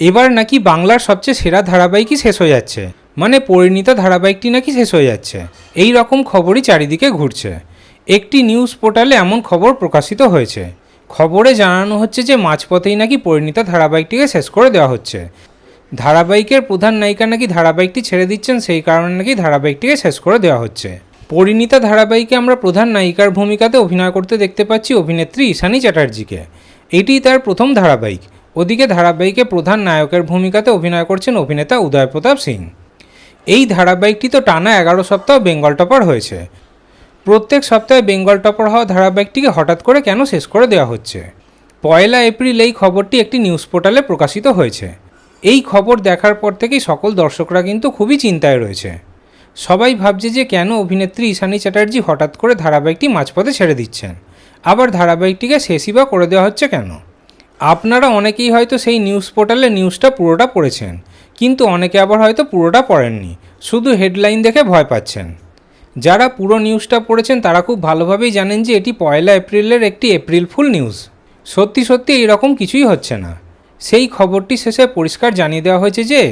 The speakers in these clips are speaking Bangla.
এবার নাকি বাংলার সবচেয়ে সেরা ধারাবাহিকই শেষ হয়ে যাচ্ছে। মানে পরিণীতা ধারাবাহিকটি নাকি শেষ হয়ে যাচ্ছে। এই রকম খবরই চারিদিকে ঘুরছে। একটি নিউজ পোর্টালে এমন খবর প্রকাশিত হয়েছে। খবরে জানানো হচ্ছে যে মাঝপথেই নাকি পরিণীতা ধারাবাহিকটিকে শেষ করে দেওয়া হচ্ছে। ধারাবাহিকের প্রধান নায়িকা নাকি ধারাবাহিকটি ছেড়ে দিচ্ছেন, সেই কারণে নাকি ধারাবাহিকটিকে শেষ করে দেওয়া হচ্ছে। পরিণীতা ধারাবাহিকে আমরা প্রধান নায়িকার ভূমিকাতে অভিনয় করতে দেখতে পাচ্ছি অভিনেত্রী ঈশানী চ্যাটার্জিকে। এটি তার প্রথম ধারাবাহিক। ওদিকে ধারাবাহিকে প্রধান নায়কের ভূমিকাতে অভিনয় করছেন অভিনেতা উদয় প্রতাপ সিং। এই ধারাবাহিকটি তো টানা এগারো সপ্তাহ বেঙ্গল টপার হয়েছে। প্রত্যেক সপ্তাহে বেঙ্গল টপার হওয়া ধারাবাহিকটিকে হঠাৎ করে কেন শেষ করে দেওয়া হচ্ছে? পয়লা এপ্রিল এই খবরটি একটি নিউজ পোর্টালে প্রকাশিত হয়েছে। এই খবর দেখার পর থেকেই সকল দর্শকরা কিন্তু খুবই চিন্তায় রয়েছে। সবাই ভাবছে যে কেন অভিনেত্রী ঈশানী চ্যাটার্জি হঠাৎ করে ধারাবাহিকটি মাঝপথে ছেড়ে দিচ্ছেন? আবার ধারাবাহিকটিকে শেষই বা করে দেওয়া হচ্ছে কেন? আপনারা অনেকেই হয়তো সেই নিউজ পোর্টালে নিউজটা পুরোটা পড়েছেন, কিন্তু অনেকে আবার হয়তো পুরোটা পড়েননি, শুধু হেডলাইন দেখে ভয় পাচ্ছেন। যারা পুরো নিউজটা পড়েছেন, তারা খুব ভালোভাবেই জানেন যে এটি পয়লা এপ্রিলের একটি এপ্রিল ফুল নিউজ সত্যি সত্যি এইরকম কিছুই হচ্ছে না। সেই খবরটি শেষে পরিষ্কার জানিয়ে দেওয়া হয়েছে যে,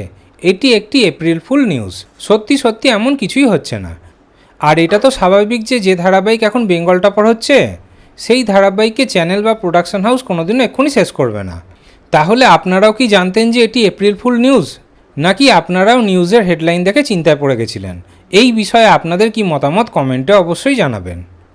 এটি একটি এপ্রিল ফুল নিউজ সত্যি সত্যি এমন কিছুই হচ্ছে না। আর এটা তো স্বাভাবিক যে যে ধারাবাহিক এখন বেঙ্গল টপার হচ্ছে সেই ধারাবাহিককে চ্যানেল বা প্রোডাকশন হাউস কোনোদিনও এক্ষুনি শেষ করবে না। তাহলে আপনারাও কি জানতেন যে এটি এপ্রিল ফুল নিউজ নাকি আপনারাও নিউজের হেডলাইন দেখে চিন্তায় পড়ে গেছিলেন? এই বিষয়ে আপনাদের কি মতামত কমেন্টে অবশ্যই জানাবেন।